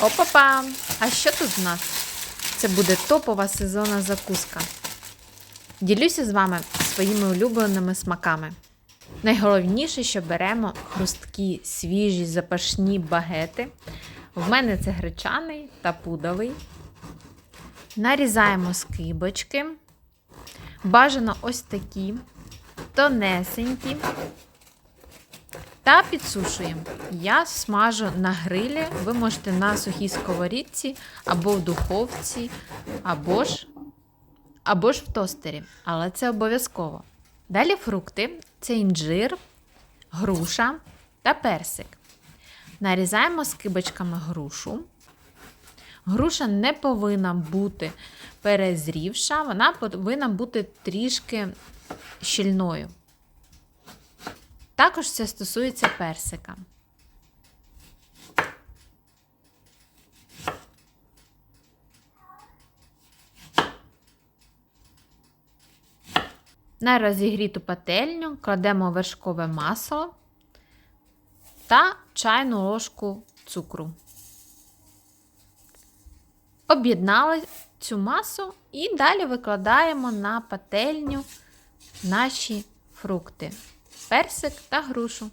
Опа-па! А що тут в нас? Це буде топова сезонна закуска. Ділюся з вами своїми улюбленими смаками. Найголовніше, що беремо хрусткі, свіжі, запашні багети. В мене це гречаний та пудовий. Нарізаємо скибочки. Бажано ось такі, тонесенькі. Та підсушуємо. Я смажу на грилі. Ви можете на сухій сковорідці, або в духовці, або ж, або ж в тостері. Але це обов'язково. Далі фрукти це інжир, груша та персик. Нарізаємо скибочками грушу. Груша не повинна бути перезрівша, вона повинна бути трішки щільною. Також це стосується персика. На розігріту пательню кладемо вершкове масло та чайну ложку цукру. Об'єднали цю масу і далі викладаємо на пательню наші фрукти персик та грушу.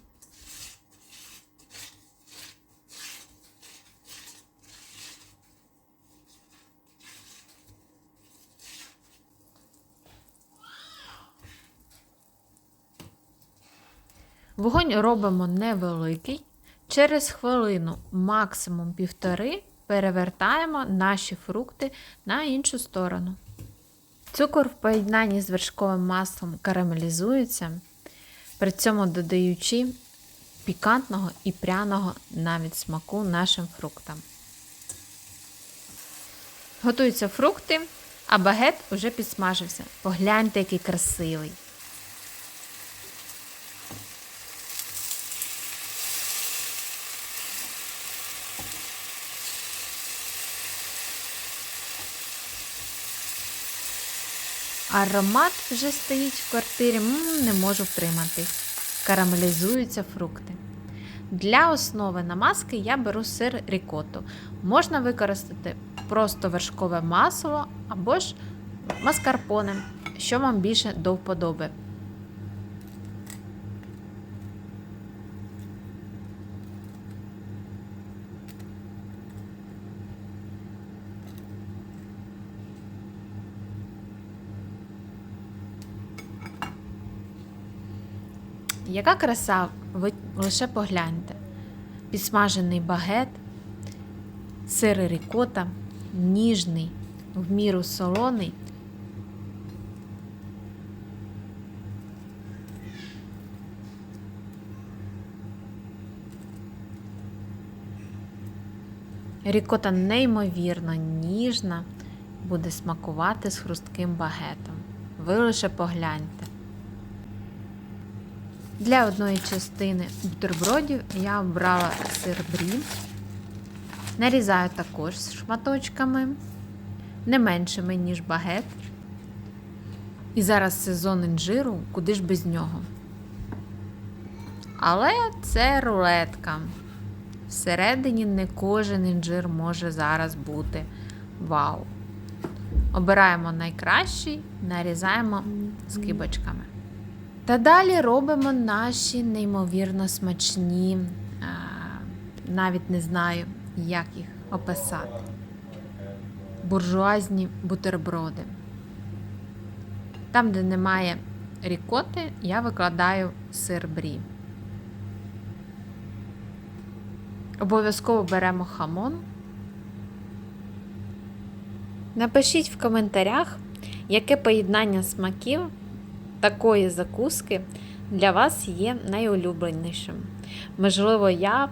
Вогонь робимо невеликий. Через хвилину, максимум півтори, перевертаємо наші фрукти на іншу сторону. Цукор в поєднанні з вершковим маслом карамелізується при цьому додаючи пікантного і пряного навіть смаку нашим фруктам. Готуються фрукти, а багет уже підсмажився. Погляньте, який красивий. Аромат вже стоїть в квартирі, М, не можу втриматись. Карамелізуються фрукти. Для основи намазки я беру сир рікоту. Можна використати просто вершкове масло або ж маскарпоне, що вам більше до вподоби. Яка краса, ви лише погляньте. Підсмажений багет, сир рікота, ніжний, в міру солоний. Рікота неймовірно ніжна, буде смакувати з хрустким багетом. Ви лише погляньте. Для одної частини бутербродів я обрала сир брі. Нарізаю також шматочками, не меншими, ніж багет. І зараз сезон інжиру, куди ж без нього. Але це рулетка. Всередині не кожен інжир може зараз бути. Вау! Обираємо найкращий, нарізаємо скибочками. Та далі робимо наші неймовірно смачні, а, навіть не знаю, як їх описати. Буржуазні бутерброди. Там, де немає рікоти, я викладаю сир брі. Обов'язково беремо хамон. Напишіть в коментарях, яке поєднання смаків такої закуски для вас є найулюбленішим. Можливо, я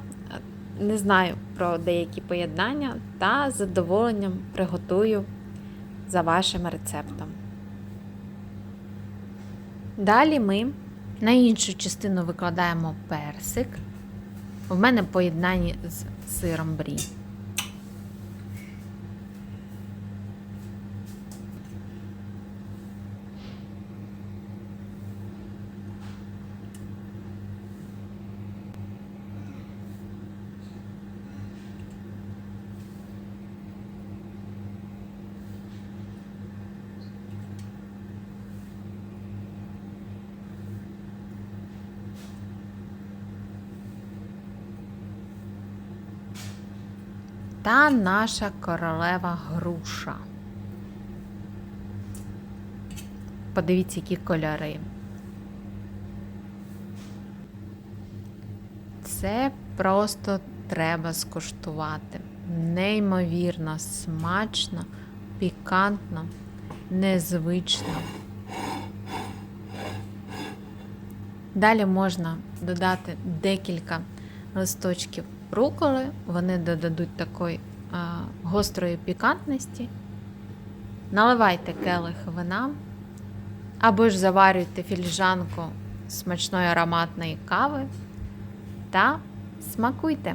не знаю про деякі поєднання та з задоволенням приготую за вашим рецептом. Далі ми на іншу частину викладаємо персик. У мене поєднання з сиром брі. Та наша королева груша. Подивіться, які кольори. Це просто треба скуштувати. Неймовірно смачно, пікантно, незвично. Далі можна додати декілька листочків руколи, вони додадуть такої а, гострої пікантності. Наливайте келих вина або ж заварюйте фільжанку смачної ароматної кави та смакуйте.